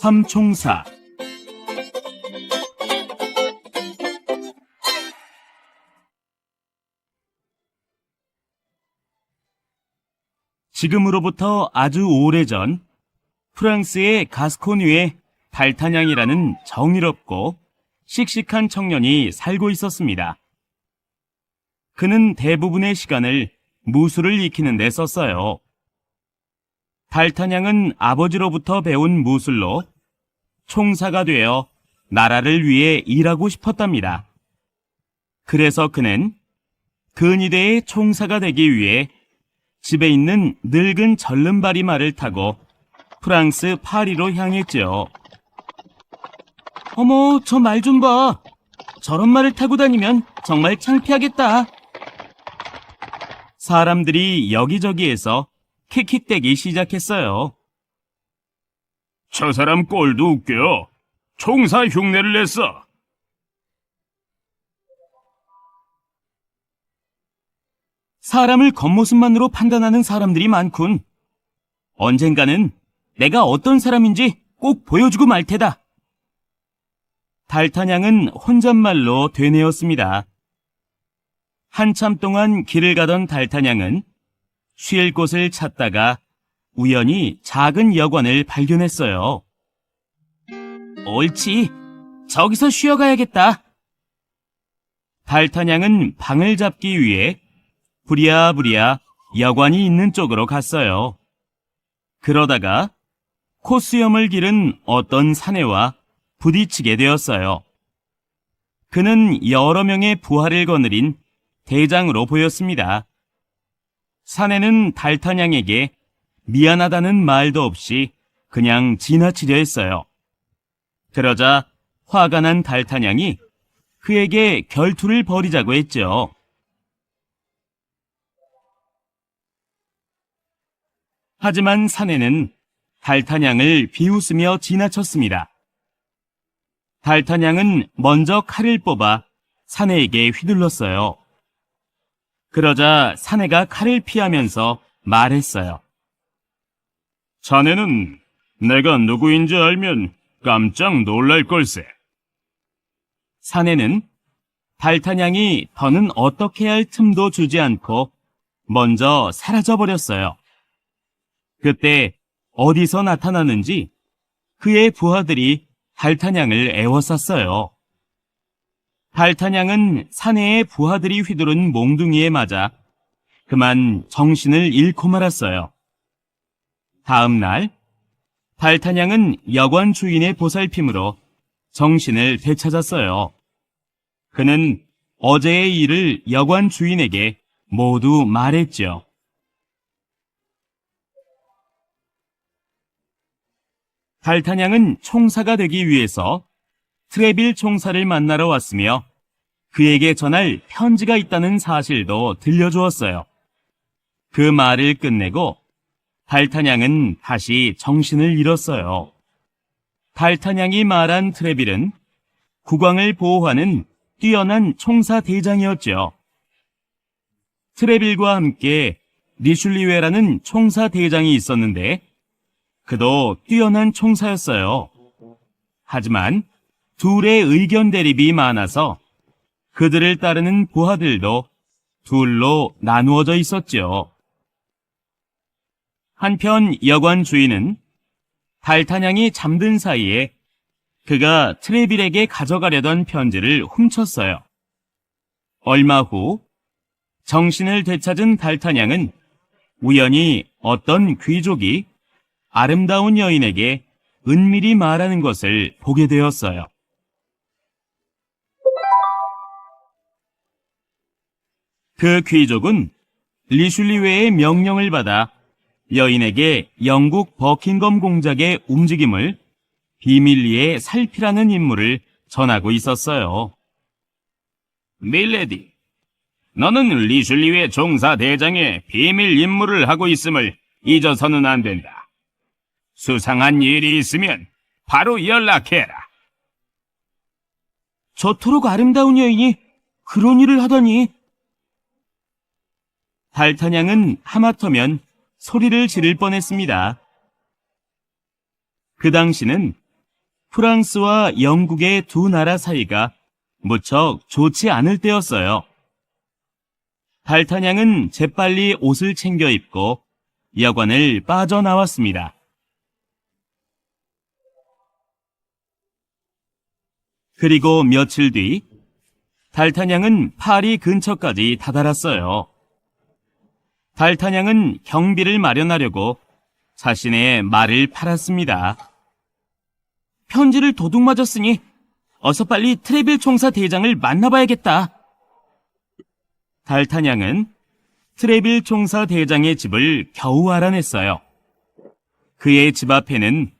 삼총사 지금으로부터 아주 오래전 프랑스의 가스코뉴에 달타냥이라는 정의롭고 씩씩한 청년이 살고 있었습니다. 그는 대부분의 시간을 무술을 익히는 데 썼어요. 달타냥은 아버지로부터 배운 무술로 총사가 되어 나라를 위해 일하고 싶었답니다. 그래서 그는 근위대의 총사가 되기 위해 집에 있는 늙은 절름발이 말을 타고 프랑스 파리로 향했지요. 어머, 저 말 좀 봐. 저런 말을 타고 다니면 정말 창피하겠다. 사람들이 여기저기에서 킥킥대기 시작했어요. 저 사람 꼴도 웃겨. 총사 흉내를 냈어. 사람을 겉모습만으로 판단하는 사람들이 많군. 언젠가는 내가 어떤 사람인지 꼭 보여주고 말 테다. 달타냥은 혼잣말로 되뇌었습니다. 한참 동안 길을 가던 달타냥은 쉴 곳을 찾다가 우연히 작은 여관을 발견했어요. 옳지. 저기서 쉬어가야겠다. 달타냥은 방을 잡기 위해 부랴부랴 여관이 있는 쪽으로 갔어요. 그러다가 코수염을 기른 어떤 사내와 부딪히게 되었어요. 그는 여러 명의 부하를 거느린 대장으로 보였습니다. 사내는 달타냥에게 미안하다는 말도 없이 그냥 지나치려 했어요. 그러자 화가 난 달타냥이 그에게 결투를 벌이자고 했죠. 하지만 사내는 달타냥을 비웃으며 지나쳤습니다. 달타냥은 먼저 칼을 뽑아 사내에게 휘둘렀어요. 그러자 사내가 칼을 피하면서 말했어요. 자네는 내가 누구인지 알면 깜짝 놀랄 걸세. 사내는 달타냥이 더는 어떻게 할 틈도 주지 않고 먼저 사라져버렸어요. 그때 어디서 나타나는지 그의 부하들이 달타냥을 애워쌌어요. 달타냥은 사내의 부하들이 휘두른 몽둥이에 맞아 그만 정신을 잃고 말았어요. 다음 날 달타냥은 여관 주인의 보살핌으로 정신을 되찾았어요. 그는 어제의 일을 여관 주인에게 모두 말했죠. 달타냥은 총사가 되기 위해서 트레빌 총사를 만나러 왔으며 그에게 전할 편지가 있다는 사실도 들려주었어요. 그 말을 끝내고 달타냥은 다시 정신을 잃었어요. 달타냥이 말한 트레빌은 국왕을 보호하는 뛰어난 총사 대장이었죠. 트레빌과 함께 리슐리웨라는 총사 대장이 있었는데 그도 뛰어난 총사였어요. 하지만 둘의 의견 대립이 많아서 그들을 따르는 부하들도 둘로 나누어져 있었죠. 한편 여관 주인은 달타냥이 잠든 사이에 그가 트레빌에게 가져가려던 편지를 훔쳤어요. 얼마 후 정신을 되찾은 달타냥은 우연히 어떤 귀족이 아름다운 여인에게 은밀히 말하는 것을 보게 되었어요. 그 귀족은 리슐리웨의 명령을 받아 여인에게 영국 버킹검 공작의 움직임을 비밀리에 살피라는 임무를 전하고 있었어요. 밀레디, 너는 리슐리의 종사 대장에 비밀 임무를 하고 있음을 잊어서는 안 된다. 수상한 일이 있으면 바로 연락해라. 저토록 아름다운 여인이 그런 일을 하다니. 달타냥은 하마터면 소리를 지를 뻔했습니다. 그 당시는 프랑스와 영국의 두 나라 사이가 무척 좋지 않을 때였어요. 달타냥은 재빨리 옷을 챙겨 입고 여관을 빠져나왔습니다. 그리고 며칠 뒤 달타냥은 파리 근처까지 다다랐어요. 달타냥은 경비를 마련하려고 자신의 말을 팔았습니다. 편지를 도둑 맞았으니 어서 빨리 트레빌 총사 대장을 만나봐야겠다. 달타냥은 트레빌 총사 대장의 집을 겨우 알아냈어요. 그의 집 앞에는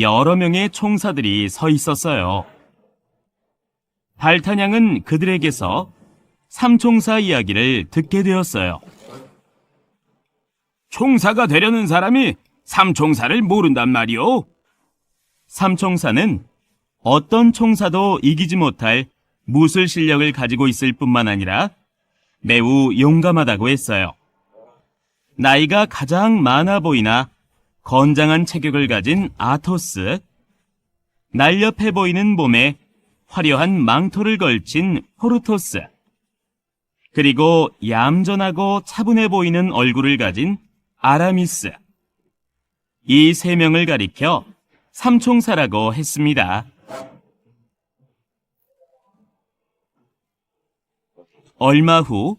여러 명의 총사들이 서 있었어요. 달타냥은 그들에게서 삼총사 이야기를 듣게 되었어요. 총사가 되려는 사람이 삼총사를 모른단 말이오. 삼총사는 어떤 총사도 이기지 못할 무술 실력을 가지고 있을 뿐만 아니라 매우 용감하다고 했어요. 나이가 가장 많아 보이나 건장한 체격을 가진 아토스, 날렵해 보이는 몸에 화려한 망토를 걸친 포르토스, 그리고 얌전하고 차분해 보이는 얼굴을 가진 아라미스. 이 세 명을 가리켜 삼총사라고 했습니다. 얼마 후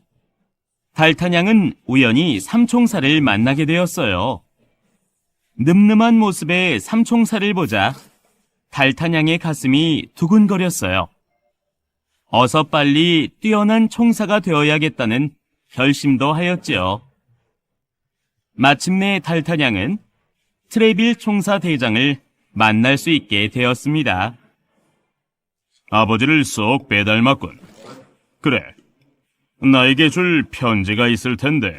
달타냥은 우연히 삼총사를 만나게 되었어요. 늠름한 모습의 삼총사를 보자 달타냥의 가슴이 두근거렸어요. 어서 빨리 뛰어난 총사가 되어야겠다는 결심도 하였지요. 마침내 달타냥은 트레빌 총사 대장을 만날 수 있게 되었습니다. 아버지를 쏙 빼닮았군. 그래. 나에게 줄 편지가 있을 텐데.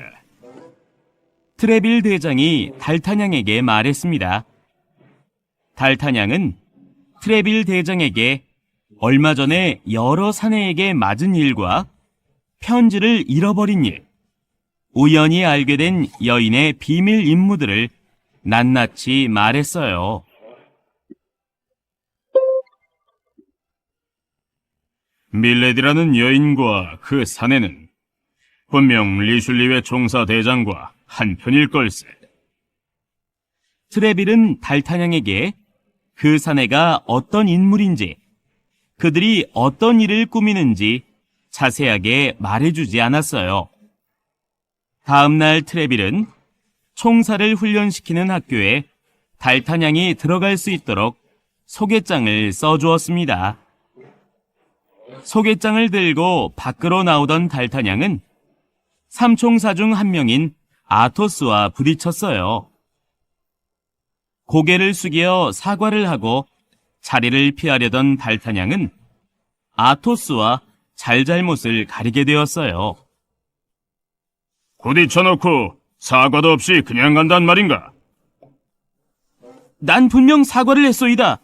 트레빌 대장이 달타냥에게 말했습니다. 달타냥은 트레빌 대장에게 얼마 전에 여러 사내에게 맞은 일과 편지를 잃어버린 일, 우연히 알게 된 여인의 비밀 임무들을 낱낱이 말했어요. 밀레디라는 여인과 그 사내는 분명 리슐리의 총사 대장과 한편일 걸세. 트레빌은 달타냥에게 그 사내가 어떤 인물인지, 그들이 어떤 일을 꾸미는지 자세하게 말해주지 않았어요. 다음 날 트레빌은 총사를 훈련시키는 학교에 달타냥이 들어갈 수 있도록 소개장을 써주었습니다. 소개장을 들고 밖으로 나오던 달타냥은 삼총사 중 한 명인 아토스와 부딪혔어요. 고개를 숙여 사과를 하고 자리를 피하려던 달타냥은 아토스와 잘잘못을 가리게 되었어요. 부딪혀놓고 사과도 없이 그냥 간단 말인가? 난 분명 사과를 했소이다.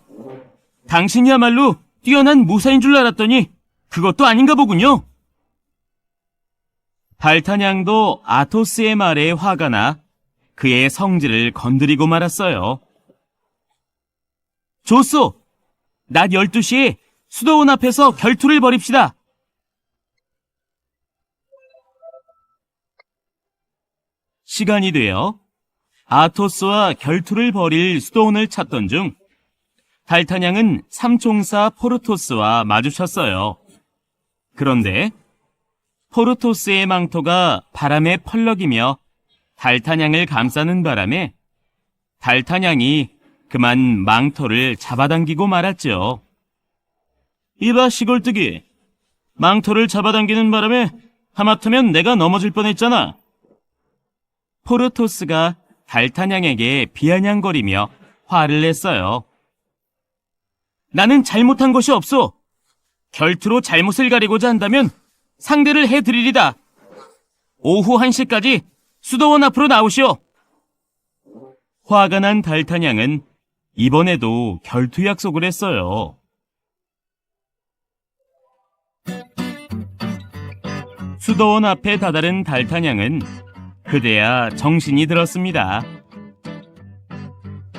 당신이야말로 뛰어난 무사인 줄 알았더니 그것도 아닌가 보군요. 달타냥도 아토스의 말에 화가 나 그의 성질을 건드리고 말았어요. 좋소! 낮 12시에 수도원 앞에서 결투를 벌입시다. 시간이 되어 아토스와 결투를 벌일 수도원을 찾던 중 달타냥은 삼총사 포르토스와 마주쳤어요. 그런데 포르토스의 망토가 바람에 펄럭이며 달타냥을 감싸는 바람에 달타냥이 그만 망토를 잡아당기고 말았죠. 이봐 시골뜨기, 망토를 잡아당기는 바람에 하마터면 내가 넘어질 뻔했잖아. 포르토스가 달타냥에게 비아냥거리며 화를 냈어요. 나는 잘못한 것이 없소. 결투로 잘못을 가리고자 한다면 상대를 해드리리다. 오후 1시까지 수도원 앞으로 나오시오. 화가 난 달타냥은 이번에도 결투 약속을 했어요. 수도원 앞에 다다른 달타냥은 그대야 정신이 들었습니다.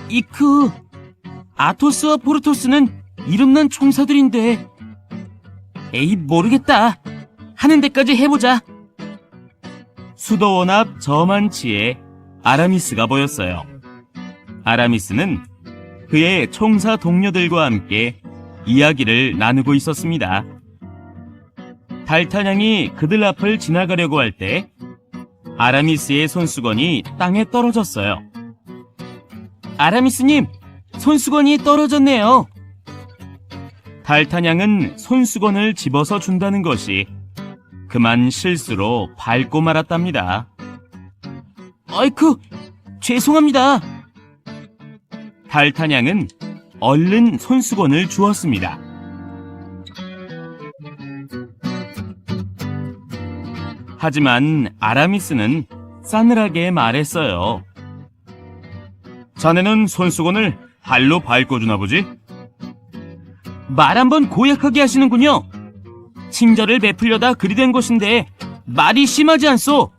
이크, 아토스와 포르토스는 이름난 총사들인데. 에이, 모르겠다. 하는 데까지 해보자. 수도원 앞 저만치에 아라미스가 보였어요. 아라미스는 그의 총사 동료들과 함께 이야기를 나누고 있었습니다. 달타냥이 그들 앞을 지나가려고 할 때 아라미스의 손수건이 땅에 떨어졌어요. 아라미스님, 손수건이 떨어졌네요. 달타냥은 손수건을 집어서 준다는 것이 그만 실수로 밟고 말았답니다. 아이쿠, 죄송합니다. 달타냥은 얼른 손수건을 주었습니다. 하지만 아라미스는 싸늘하게 말했어요. 자네는 손수건을 발로 밟고 주나 보지? 말 한번 고약하게 하시는군요. 친절을 베풀려다 그리 된 것인데 말이 심하지 않소?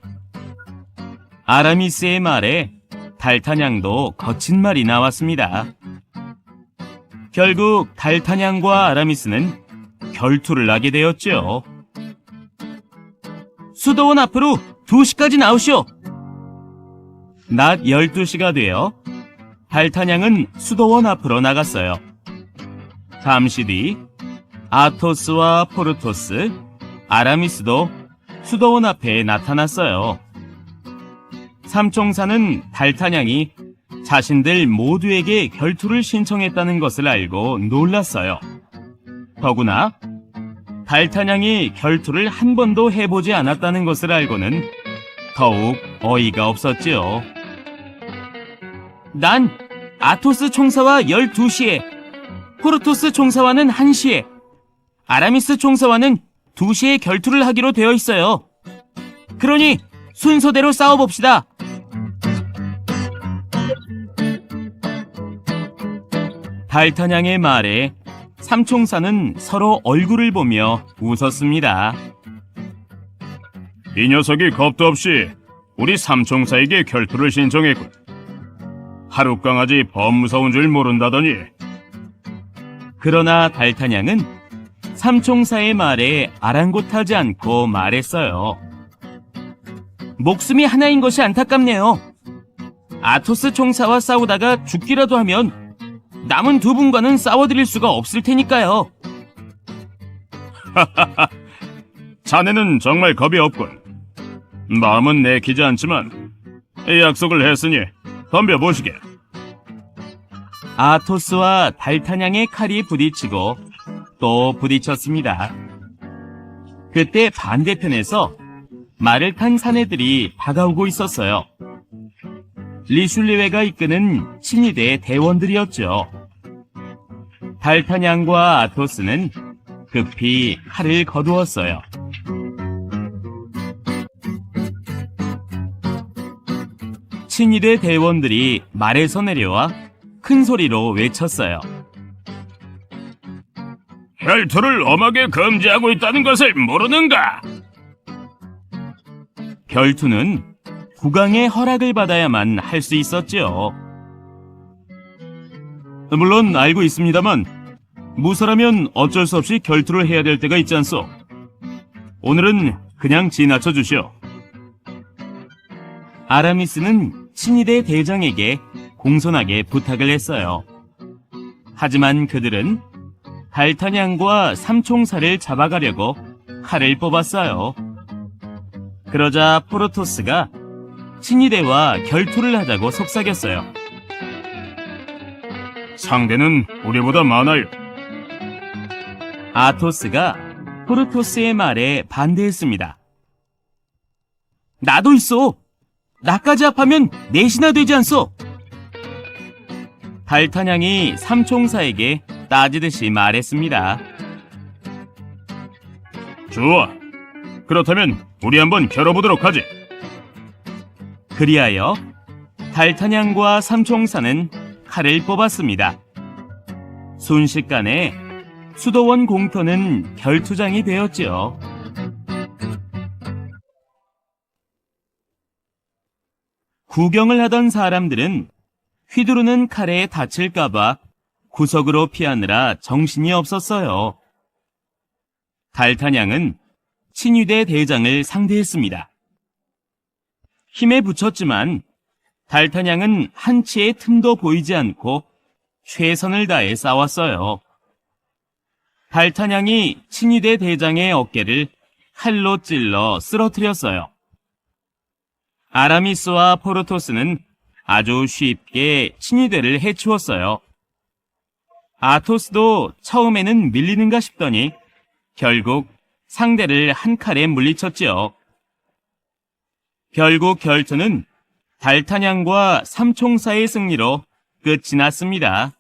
아라미스의 말에 달타냥도 거친 말이 나왔습니다. 결국 달타냥과 아라미스는 결투를 하게 되었죠. 수도원 앞으로 2시까지 나오시오. 낮 12시가 되어 달타냥은 수도원 앞으로 나갔어요. 잠시 뒤 아토스와 포르토스, 아라미스도 수도원 앞에 나타났어요. 삼총사는 달타냥이 자신들 모두에게 결투를 신청했다는 것을 알고 놀랐어요. 더구나 달타냥이 결투를 한 번도 해보지 않았다는 것을 알고는 더욱 어이가 없었지요. 난 아토스 총사와 12시에 포르토스 총사와는 1시에, 아라미스 총사와는 2시에 결투를 하기로 되어 있어요. 그러니 순서대로 싸워봅시다. 달타냥의 말에 삼총사는 서로 얼굴을 보며 웃었습니다. 이 녀석이 겁도 없이 우리 삼총사에게 결투를 신청했군. 하루 강아지 범 무서운 줄 모른다더니 그러나 달타냥은 삼총사의 말에 아랑곳하지 않고 말했어요. 목숨이 하나인 것이 안타깝네요. 아토스 총사와 싸우다가 죽기라도 하면 남은 두 분과는 싸워드릴 수가 없을 테니까요. 자네는 정말 겁이 없군. 마음은 내키지 않지만 이 약속을 했으니 덤벼보시게. 아토스와 달타냥의 칼이 부딪히고 또 부딪혔습니다. 그때 반대편에서 말을 탄 사내들이 다가오고 있었어요. 리슐리웨가 이끄는 친위대 대원들이었죠. 달타냥과 아토스는 급히 칼을 거두었어요. 친위대 대원들이 말에서 내려와 큰 소리로 외쳤어요. 결투를 엄하게 금지하고 있다는 것을 모르는가? 결투는 국왕의 허락을 받아야만 할 수 있었지요. 물론 알고 있습니다만 무사라면 어쩔 수 없이 결투를 해야 될 때가 있지 않소. 오늘은 그냥 지나쳐 주시오. 아라미스는 친위대 대장에게 공손하게 부탁을 했어요. 하지만 그들은 달타냥과 삼총사를 잡아가려고 칼을 뽑았어요. 그러자 포르토스가 친위대와 결투를 하자고 속삭였어요. 상대는 우리보다 많아요. 아토스가 포르토스의 말에 반대했습니다. 나도 있어. 나까지 합하면 넷이나 되지 않소. 달타냥이 삼총사에게 따지듯이 말했습니다. 좋아. 그렇다면 우리 한번 겨뤄보도록 하지. 그리하여 달타냥과 삼총사는 칼을 뽑았습니다. 순식간에 수도원 공터는 결투장이 되었지요. 구경을 하던 사람들은 휘두르는 칼에 다칠까봐 구석으로 피하느라 정신이 없었어요. 달타냥은 친위대 대장을 상대했습니다. 힘에 붙였지만 달타냥은 한치의 틈도 보이지 않고 최선을 다해 싸웠어요. 달타냥이 친위대 대장의 어깨를 칼로 찔러 쓰러뜨렸어요. 아라미스와 포르토스는 아주 쉽게 친위대를 해치웠어요. 아토스도 처음에는 밀리는가 싶더니 결국 상대를 한 칼에 물리쳤지요. 결국 결투는 달타냥과 삼총사의 승리로 끝이 났습니다.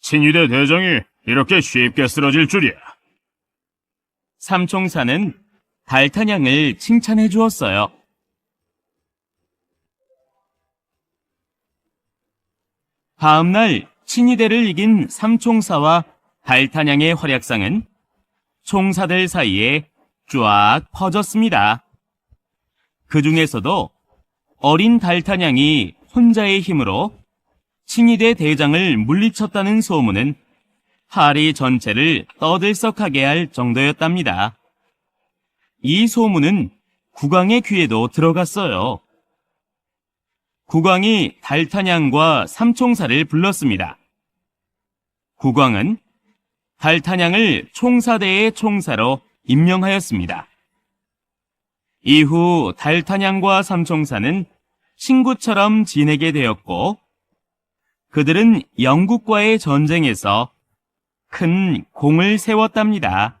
친위대 대장이 이렇게 쉽게 쓰러질 줄이야. 삼총사는 달타냥을 칭찬해 주었어요. 다음날 친위대를 이긴 삼총사와 달타냥의 활약상은 총사들 사이에 쫙 퍼졌습니다. 그 중에서도 어린 달타냥이 혼자의 힘으로 친위대 대장을 물리쳤다는 소문은 파리 전체를 떠들썩하게 할 정도였답니다. 이 소문은 국왕의 귀에도 들어갔어요. 국왕이 달타냥과 삼총사를 불렀습니다. 국왕은 달타냥을 총사대의 총사로 임명하였습니다. 이후 달타냥과 삼총사는 친구처럼 지내게 되었고, 그들은 영국과의 전쟁에서 큰 공을 세웠답니다.